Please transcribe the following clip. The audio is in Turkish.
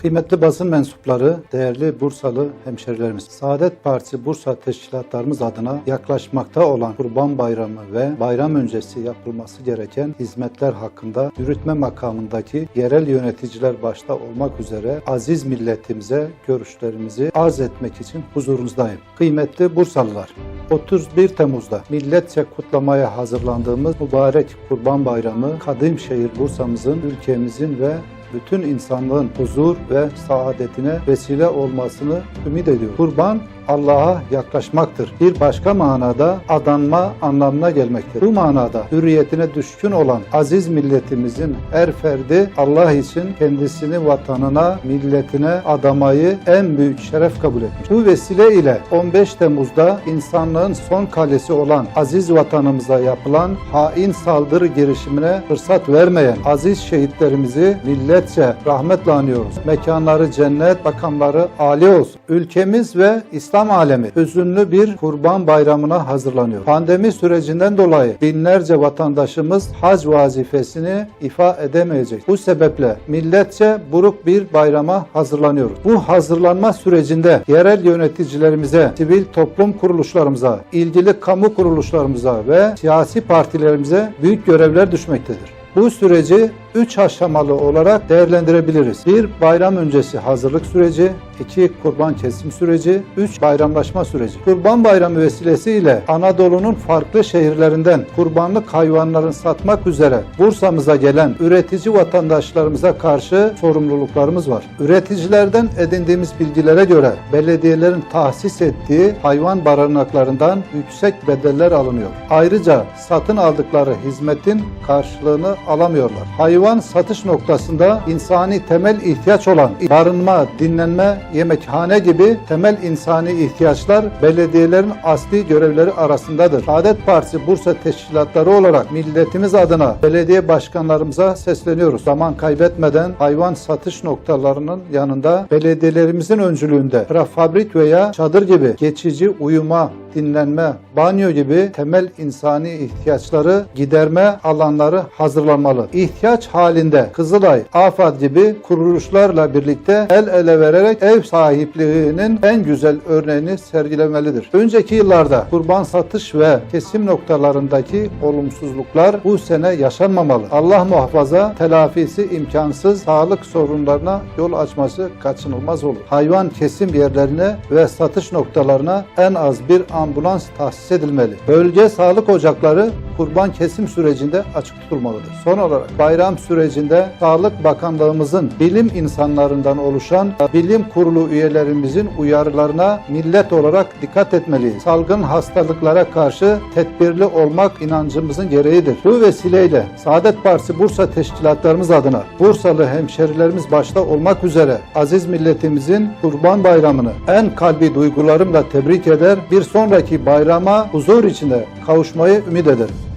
Kıymetli basın mensupları, değerli Bursalı hemşerilerimiz, Saadet Partisi Bursa teşkilatlarımız adına yaklaşmakta olan Kurban Bayramı ve bayram öncesi yapılması gereken hizmetler hakkında yürütme makamındaki yerel yöneticiler başta olmak üzere aziz milletimize görüşlerimizi arz etmek için huzurunuzdayım. Kıymetli Bursalılar, 31 Temmuz'da milletçe kutlamaya hazırlandığımız mübarek Kurban Bayramı Kadimşehir Bursa'mızın, ülkemizin ve bütün insanlığın huzur ve saadetine vesile olmasını ümit ediyor. Kurban Allah'a yaklaşmaktır. Bir başka manada adanma anlamına gelmektedir. Bu manada hürriyetine düşkün olan aziz milletimizin her ferdi Allah için kendisini vatanına, milletine adamayı en büyük şeref kabul etmiş. Bu vesile ile 15 Temmuz'da insanlığın son kalesi olan aziz vatanımıza yapılan hain saldırı girişimine fırsat vermeyen aziz şehitlerimizi milletçe rahmetle anıyoruz. Mekanları cennet, makamları âli olsun. Ülkemiz ve İslam alemi hüzünlü bir kurban bayramına hazırlanıyor. Pandemi sürecinden dolayı binlerce vatandaşımız hac vazifesini ifa edemeyecek. Bu sebeple milletçe buruk bir bayrama hazırlanıyoruz. Bu hazırlanma sürecinde yerel yöneticilerimize, sivil toplum kuruluşlarımıza, ilgili kamu kuruluşlarımıza ve siyasi partilerimize büyük görevler düşmektedir. Bu süreci 3 aşamalı olarak değerlendirebiliriz. 1. Bayram öncesi hazırlık süreci, 2. Kurban kesim süreci, 3. Bayramlaşma süreci. Kurban Bayramı vesilesiyle Anadolu'nun farklı şehirlerinden kurbanlık hayvanların satmak üzere Bursa'mıza gelen üretici vatandaşlarımıza karşı sorumluluklarımız var. Üreticilerden edindiğimiz bilgilere göre belediyelerin tahsis ettiği hayvan barınaklarından yüksek bedeller alınıyor. Ayrıca satın aldıkları hizmetin karşılığını alamıyorlar. Hayvan satış noktasında insani temel ihtiyaç olan barınma, dinlenme, yemekhane gibi temel insani ihtiyaçlar belediyelerin asli görevleri arasındadır. Saadet Partisi Bursa teşkilatları olarak milletimiz adına belediye başkanlarımıza sesleniyoruz. Zaman kaybetmeden hayvan satış noktalarının yanında belediyelerimizin öncülüğünde prefabrik veya çadır gibi geçici uyuma, dinlenme, banyo gibi temel insani ihtiyaçları giderme alanları hazırlanmalı. İhtiyaç halinde Kızılay, AFAD gibi kuruluşlarla birlikte el ele vererek ev sahipliğinin en güzel örneğini sergilemelidir. Önceki yıllarda kurban satış ve kesim noktalarındaki olumsuzluklar bu sene yaşanmamalı. Allah muhafaza telafisi imkansız sağlık sorunlarına yol açması kaçınılmaz olur. Hayvan kesim yerlerine ve satış noktalarına en az bir ambulans tahsis edilmeli. Bölge sağlık ocakları kurban kesim sürecinde açık tutulmalıdır. Son olarak bayram sürecinde Sağlık Bakanlığımızın bilim insanlarından oluşan bilim kurulu üyelerimizin uyarılarına millet olarak dikkat etmeliyiz. Salgın hastalıklara karşı tedbirli olmak inancımızın gereğidir. Bu vesileyle Saadet Partisi Bursa teşkilatlarımız adına Bursalı hemşerilerimiz başta olmak üzere aziz milletimizin Kurban Bayramı'nı en kalbi duygularımla tebrik eder. Bir sonraki bayrama huzur içinde kavuşmayı ümit ederim.